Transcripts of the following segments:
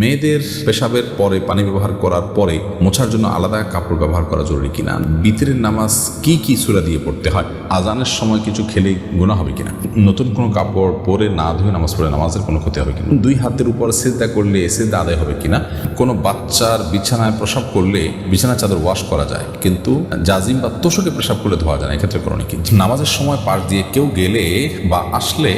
মেয়েদের পেশাবের পরে পানি ব্যবহার করার পরে মোছার জন্য আলাদা কাপড় ব্যবহার করা জরুরি কিনা? বিতরের নামাজ কি কি সুরা দিয়ে পড়তে হয়? আজানের সময় কিছু খেলে গুণা হবে কিনা? নতুন কোনো কাপড় পরে না ধুয়ে নামাজ পড়ে নামাজের কোনো ক্ষতি হবে কিনা? দুই হাতের উপর সেদ্ধা করলে সেদ্ধা আদায় হবে কিনা? কোনো বাচ্চার বিছানায় প্রসাব করলে বিছানা চাদর ওয়াশ করা যায়, কিন্তু জাজিম বা তোষকে প্রসাব করলে ধোয়া যায় না? এক্ষেত্রে করণে কি? নামাজের সময় পাশ দিয়ে কেউ গেলে বা আসলে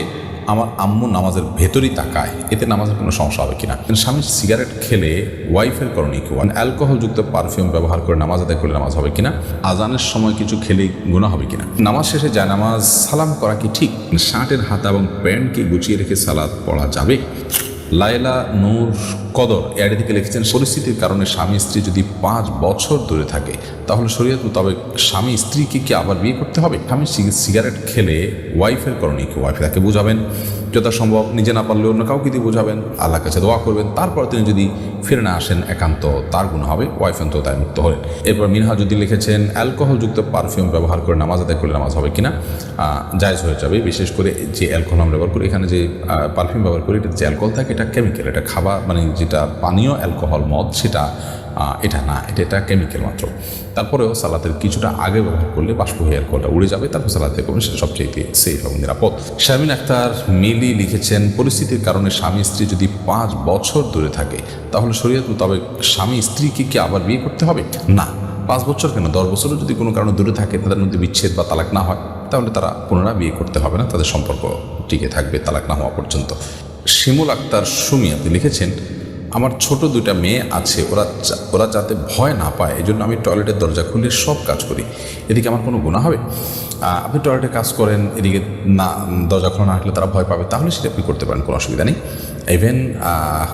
আমার আম্মু নামাজের ভেতরই তাকায়, এতে নামাজের কোনো সমস্যা হবে কিনা? স্বামী সিগারেট খেলে ওয়াইফের করণীয় কি? অ্যালকোহলযুক্ত পারফিউম ব্যবহার করে নামাজ আদায় করলে নামাজ হবে কিনা? আজানের সময় কিছু খেলে গুণা হবে কিনা? নামাজ শেষে যায়, নামাজ সালাম করা কি ঠিক? শার্টের হাতা এবং প্যান্টকে গুছিয়ে রেখে সালাদ পড়া যাবে? লায়লা নূর কদর এর দিকে লিখেছেন, পরিস্থিতির কারণে স্বামী স্ত্রী যদি পাঁচ বছর দূরে থাকে, তাহলে শরীয়ত তবে স্বামী স্ত্রীকে কি আবার বিয়ে করতে হবে? স্বামী সিগারেট খেলে ওয়াইফের করণীয় কি? ওয়াইফ তাকে বোঝাবেন। যথাসম্ভব নিজে না পারলে অন্য কাউকে দিয়ে বোঝাবেন। আল্লাহর কাছে দোয়া করবেন। তারপর তিনি যদি ফিরে না আসেন, একান্ত তার গুণ হবে। ওয়াইফ অন্ত তাই মুক্ত হলেন। এরপর মিনহা যদি লিখেছেন, অ্যালকোহলযুক্ত পারফিউম ব্যবহার করে নামাজ আদায় করলে নামাজ হবে কিনা? জায়েজ হয়ে যাবে। বিশেষ করে যে অ্যালকোহল আমরা ব্যবহার করি, এখানে যে পারফিউম ব্যবহার করি এটা যে অ্যালকোহল থাকে এটা কেমিক্যাল এটা খাবার মানে যেটা পানীয় অ্যালকোহল মদ, সেটা এটা না, এটা এটা কেমিক্যাল মাত্র। তারপরেও সালাতের কিছুটা আগে ব্যবহার করলে বাষ্প হয়ে অ্যালকোহলটা উড়ে যাবে, তারপর সালাতে করবেন সেটা সবচেয়ে সেফ এবং নিরাপদ। শামিন আক্তার মিলি লিখেছেন, পরিস্থিতির কারণে স্বামী স্ত্রী যদি পাঁচ বছর দূরে থাকে, তাহলে শরীয়ত তবে স্বামী স্ত্রীকে কি আবার বিয়ে করতে হবে? না, পাঁচ বছর কেন? দশ বছরও যদি কোনো কারণে দূরে থাকে, তাদের মধ্যে বিচ্ছেদ বা তালাক না হয়, তাহলে তারা পুনরায় বিয়ে করতে হবে না, তাদের সম্পর্ক টিকে থাকবে তালাক না হওয়া পর্যন্ত। শিমুল আক্তার সুমি আপনি লিখেছেন, আমার ছোট দুইটা মেয়ে আছে, ওরা ওরা যাতে ভয় না পায় এই জন্য আমি টয়লেটের দরজা খুলে সব কাজ করি। এদিকে আমার কোনো গুণা হবে? আপনি টয়লেটে কাজ করেন, এদিকে না, দরজা খোলা না রাখলে তারা ভয় পাবে, তাহলে সেটা আপনি করতে পারেন, কোনো অসুবিধা নেই। ইভেন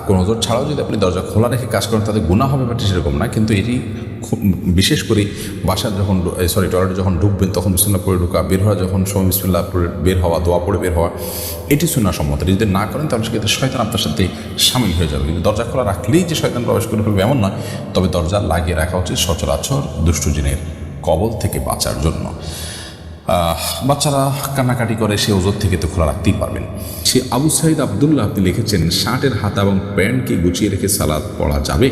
কোনো ওজন ছাড়াও যদি আপনি দরজা খোলা রেখে কাজ করেন তাদের গুণা হবে বাট সেরকম না, কিন্তু এটি বিশেষ করে বাসার যখন সরি টয়লেটে যখন ঢুকবেন, তখন বিসমিল্লা পড়ে ঢুকা, বের হওয়া যখন সময় বিসমিল্লা পড়ে বের হওয়া, দোয়া পড়ে বের হওয়া, এটি শোনা সম্মত যদি না করেন, তাহলে সেক্ষেত্রে শয়তান আপনার সাথে সামিল হয়ে যাবে। কিন্তু দরজা খোলা রাখলেই যে শয়তান প্রবেশ করে ফেলবে এমন নয়। তবে দরজা লাগিয়ে রাখা উচিত সচরাচর দুষ্টু জিনের কবল থেকে বাঁচার জন্য। বাচ্চারা কান্নাকাটি করে, সে ওজোর থেকে তো খোলা রাখতেই পারবেন। সে আবু সাইদ আবদুল্লাহ আপনি লিখেছেন, শার্টের হাতা এবং প্যান্টকে গুছিয়ে রেখে সালাদ পড়া যাবে।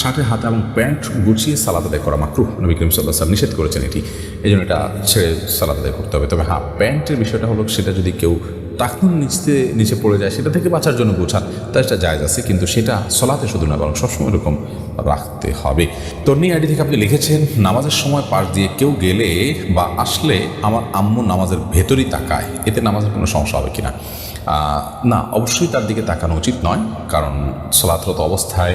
শার্টের হাতা এবং প্যান্ট গুছিয়ে সালাদ আদায় করা মাকরু নবী করিম সাল্লাহ সাল্লাম নিষেধ করেছেন এটি। এই জন্য এটা ছেড়ে সালাদ আদায় করতে হবে। তবে হ্যাঁ প্যান্টের বিষয়টা হলো সেটা যদি কেউ টাকনুন নিচে নিচে পড়ে যায়, সেটা থেকে বাঁচার জন্য বোঝান তা সেটা জায়জ আছে, কিন্তু সেটা সলাতে শুধু না, বরং সবসময় এরকম রাখতে হবে। তর্নি আইডি থেকে আপনি লিখেছেন, নামাজের সময় পাশ দিয়ে কেউ গেলে বা আসলে আমার আম্মু নামাজের ভেতরই তাকায়। এতে নামাজের কোনো সমস্যা হবে কিনা? না, অবশ্যই তার দিকে তাকানো উচিত নয়, কারণ সলাতরত অবস্থায়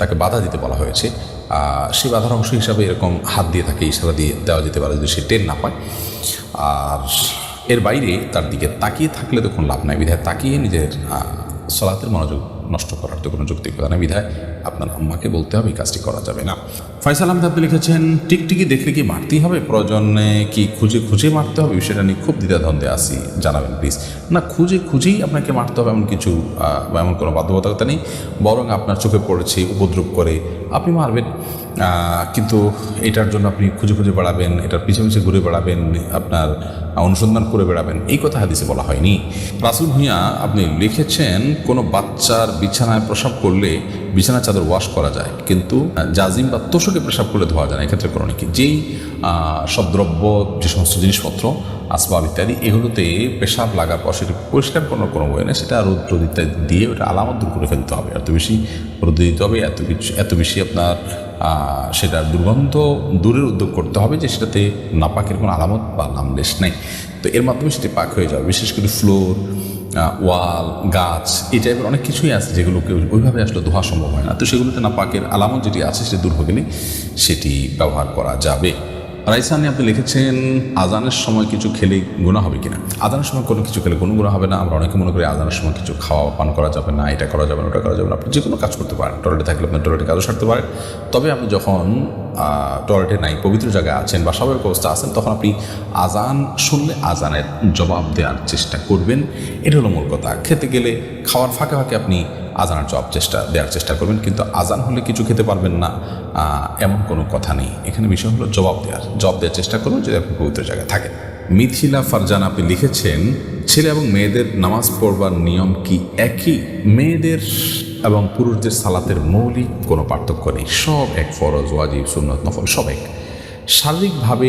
তাকে বাধা দিতে বলা হয়েছে। সে বাধার অংশ হিসাবে এরকম হাত দিয়ে তাকে ইশারা দিয়ে দেওয়া যেতে পারে যদি সে টেন না পায়। আর এর বাইরে তার দিকে তাকিয়ে থাকলে তো কোনো লাভ নাই বিধায় তাকিয়ে নিজের সলাতের মনোযোগ নষ্ট করার তো কোনো যুক্তি কথা নেই বিধায় আপনার আম্মাকে বলতে হবে কাজটি করা যাবে না। ফয়সাল আহমেদ, আপনি লিখেছেন, টিকটিকি দেখলে কি মারতেই হবে? প্রয়োজনে কি খুঁজে খুঁজে মারতে হবে? বিষয়টা নিয়ে খুব দ্বিধাদ্বন্দ্বে আসি জানাবেন প্লিজ না, খুঁজে খুঁজেই আপনাকে মারতে হবে এমন কিছু এমন কোনো বাধ্যবাধকতা নেই। বরং আপনার চোখে পড়েছে, উপদ্রব করে আপনি মারবেন। কিন্তু এটার জন্য আপনি খুঁজে খুঁজে বেড়াবেন, এটার পিছে পিছে ঘুরে বেড়াবেন, আপনার অনুসন্ধান করে বেড়াবেন। এই কথা হাদিসে বলা হয়নি। রাসুল ভূঁইয়া, আপনি লিখেছেন, কোনো বাচ্চার বিছানায় প্রসাব করলে বিছানা চাদর ওয়াশ করা যায়। কিন্তু জাজিম বা তোষকে প্রসাব করলে ধোয়া যায় না। এক্ষেত্রে করণীয় কি যেই সব দ্রব্য, যে সমস্ত জিনিসপত্র, আসবাব ইত্যাদি, এগুলোতে পেশাব লাগার পর সেটা পরিষ্কার করার কোনো বই নেই সেটা রোদ ইত্যাদি দিয়ে ওটা আলামত দূর করে ফেলতে হবে। এত বেশি রোদ দিতে হবে, এত কিছু, এত বেশি আপনার সেটা দুর্গন্ধ দূরের উদ্যোগ করতে হবে যে সেটাতে নাপাকের কোনো আলামত বা নামলেশ নেই। তো এর মাধ্যমে সেটি পাক হয়ে যাবে। বিশেষ করে ফ্লোর ওয়াল, গাছ, এই টাইপের অনেক কিছুই আছে যেগুলো কেউ ওইভাবে আসলে ধোয়া সম্ভব হয় না। তো সেগুলোতে না পাকের আলামত যেটি আছে সেটি দূর হয়ে গেলে সেটি ব্যবহার করা যাবে। রাইসানি, আপনি লিখেছেন, আজানের সময় কিছু খেলে গুণা হবে কিনা? আজানের সময় কোনো কিছু খেলে কোনো গুণা হবে না। আমরা অনেকে মনে করি আজানের সময় কিছু খাওয়া পান করা যাবে না, এটা করা যাবে না, ওটা করা যাবে না। আপনি যে কোনো কাজ করতে পারেন। টয়লেটে থাকলে আপনি টয়লেটে কাজও সারতে পারেন। তবে আপনি যখন টয়লেটে নাই, পবিত্র জায়গায় আছেন বা স্বাভাবিক অবস্থা আছেন, তখন আপনি আজান শুনলে আজানের জবাব দেওয়ার চেষ্টা করবেন। এটা হলো মূল কথা। খেতে গেলে খাওয়ার ফাঁকে ফাঁকে আপনি আজানের জবাব চেষ্টা, দেওয়ার চেষ্টা করবেন, কিন্তু আজান হলে কিছু খেতে পারবেন না। এমন কোনো কথা নেই। এখানে বিষয় হলো জবাব দেওয়ার। জবাব দেওয়ার চেষ্টা করুন, যদি আপনি পবিত্র জায়গায় থাকেন। মিথিলা ফারজান, আপনি লিখেছেন, ছেলে এবং মেয়েদের নামাজ পড়বার নিয়ম কি একই? মেয়েদের এবং পুরুষদের সালাতের মৌলিক কোনো পার্থক্য নেই। সব এক ফরজ, ওয়াজিব, সুন্নত, নফল, সব এক। শারীরিকভাবে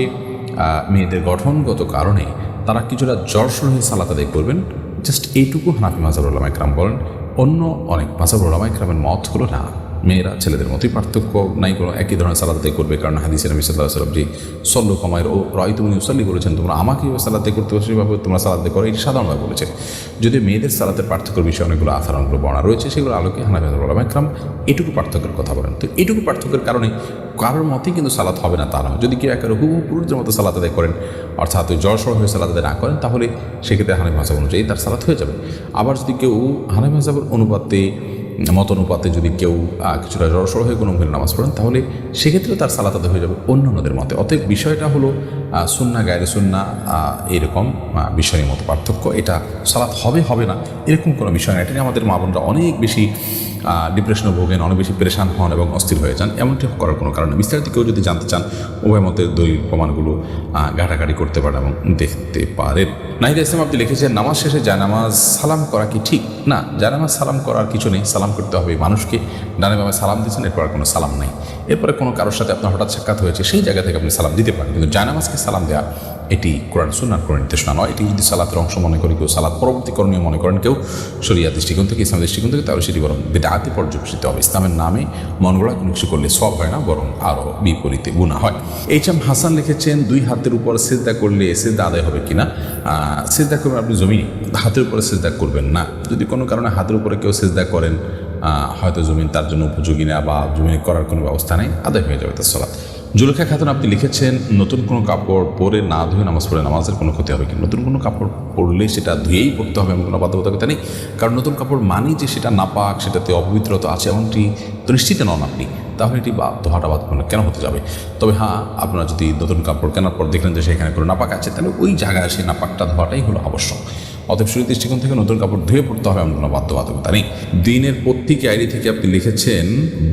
মেয়েদের গঠনগত কারণে তারা কিছুটা জড়সড় হয়ে সালাত আদায় করবেন। জাস্ট এইটুকু হানাফি মাজার ওলামা একরাম বলেন। অন্য অনেক মাসাবুর ওলামা একরামের মত হলো না। মেয়েরা, ছেলেদের মতোই পার্থক্য। নাই কোনো একই ধরনের আদায় করবে, কারণ হাদিসের নবী সাল্লাহ সাল্লাম যে সল্লু কমায়ের ও রয় তুমি উসাল্লি করেছেন তোমরা আমাকে আদায় করতে সেভাবে তোমরা আদায় করো। এটি সাধারণভাবে বলেছে। যদি মেয়েদের সালাতের পার্থক্যের বিষয়ে অনেকগুলো আধারণগুলো বর্ণা রয়েছে, সেগুলো আলোকে হানাফি মাজার ওলামা একরাম এটুকু পার্থক্যের কথা বলেন। তো এটুকু পার্থক্যের কারণে কারোর মতেই কিন্তু সালাত হবে না, তা নয়। যদি কেউ একেবারে হুবহু পুরুষদের মতো সালাত আদায় করেন, অর্থাৎ জড়সড় হয়ে সালাত আদায় না করেন, তাহলে সেক্ষেত্রে হানাফি মাজাব অনুযায়ী তার সালাত হয়ে যাবে। আবার যদি কেউ হানাফি মাজাবের অনুপাতে মত অনুপাতে যদি কেউ কিছুটা জড়সড় হয়ে কোনো নামাজ পড়েন, তাহলে সেক্ষেত্রে তার সালাত হয়ে যাবে অন্যান্যদের মতে। অতএব বিষয়টা হলো সুন্না, গায়ের সুন্না এরকম বিষয়ের মতো পার্থক্য। এটা সালাত হবে হবে না, এরকম কোনো বিষয় না। এটা নিয়ে আমাদের মা বোনরা অনেক বেশি ডিপ্রেশনে ভোগেন, অনেক বেশি পেরেশান হন এবং অস্থির হয়ে যান। এমনটি করার কোনো কারণ বিস্তারিত কেউ যদি জানতে চান উভয় মতের দলিল প্রমাণগুলো ঘাটাঘাটি করতে পারেন এবং দেখতে পারেন। নাহিদ ইসলাম, আপনি লিখেছেন, নামাজ শেষে জায়নামাজ সালাম করা কি ঠিক? না জায়নামাজ সালাম করার কিছু নেই। সালাম করতে হবে মানুষকে। ডানে বামে সালাম দিয়েছেন, এরপর কোনো সালাম নেই। এরপরে কোনো কারোর সাথে আপনার হঠাৎ সাক্ষাৎ হয়েছে, সেই জায়গা থেকে আপনি সালাম দিতে পারেন। কিন্তু জায়নামাজকে সালাম দেওয়া এটি কোরআন সুন্নার কোনো নির্দেশনা নয়, এটি যদি সালাতের অংশ মনে করি কেউ, সালাত পরবর্তী করণীয় মনে করেন কেউ সরিয়া দৃষ্টিকোণ থেকে ইসলাম দৃষ্টিকোণ থেকে, তাহলে সেটি বরং বেদাতে পর্যবেসিত হবে। ইসলামের নামে মন গড়া কোনো কিছু করলে সব হয় না, বরং আরও বিপরীতে গুণা হয়। এইচ এম হাসান লিখেছেন, দুই হাতের উপর সেজদা করলে সেজদা আদায় হবে কিনা? সেজদা করবেন আপনি জমিনে, হাতের উপরে সেজদা করবেন না। যদি কোনো কারণে হাতের উপরে কেউ সেজদা করেন হয়তো জমিন তার জন্য উপযোগী না বা জমিনে করার কোনো ব্যবস্থা নেই, আদায় হয়ে যাবে তার সলাৎ জুলেখা খাতুন আপনি লিখেছেন, নতুন কোনো কাপড় পরে না ধুয়ে নামাজ পড়ে নামাজের কোনো ক্ষতি হবে কি? নতুন কোনো কাপড় পরলে সেটা ধুয়েই পড়তে হবে এমন কোনো বাধ্যবাধকতা নেই? কারণ নতুন কাপড় মানেই যে সেটা নাপাক, সেটাতে অপবিত্রতা আছে এমনটি তো নিশ্চিত নন আপনি। তাহলে এটি বা ধোয়াটা মানে কেন হতে যাবে? তবে হ্যাঁ আপনারা যদি নতুন কাপড় কেনার পর দেখলেন যে সেখানে কোনো নাপাক আছে, তাহলে ওই জায়গায় সেই নাপাকটা ধোয়াটাই হলো আবশ্যক। অতএব শুরু দৃষ্টিকোণ থেকে নতুন কাপড় ধুয়ে পড়তে হবে এমন কোনো বাধ্যবাধকতা নেই। দিনের প্রত্যেক আইডি থেকে আপনি লিখেছেন,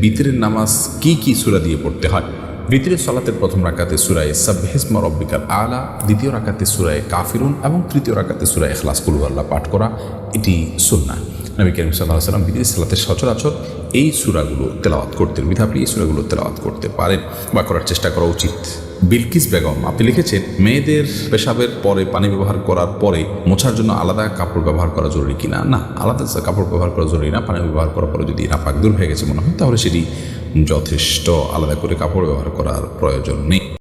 বিতরের নামাজ কি কি সুরা দিয়ে পড়তে হয়? ভিতরের সলাতের প্রথম রাকাতে সুরায় সাবহেসমা রব্বিকাল আলা, দ্বিতীয় রাকাতে সুরায় কাফিরুন এবং তৃতীয় রাকাতে সুরায় এখলাস কুলু আল্লাহ পাঠ করা এটি সুন্না নবী করিম সাল্লাহ সাল্লাম বিদেশ সালাতের সচরাচর এই সুরাগুলো তেলাওয়াত করতেন। বিধা আপনি এই সুরাগুলো তেলাওয়াত করতে পারেন বা করার চেষ্টা করা উচিত। বিলকিস বেগম, আপনি লিখেছেন, মেয়েদের পেশাবের পরে পানি ব্যবহার করার পরে মোছার জন্য আলাদা কাপড় ব্যবহার করা জরুরি কিনা না? আলাদা কাপড় ব্যবহার করা জরুরি না, পানি ব্যবহার করার পরে যদি নাপাক দূর হয়ে গেছে মনে হয়, তাহলে সেটি যথেষ্ট আলাদা করে কাপড় ব্যবহার করার প্রয়োজন নেই।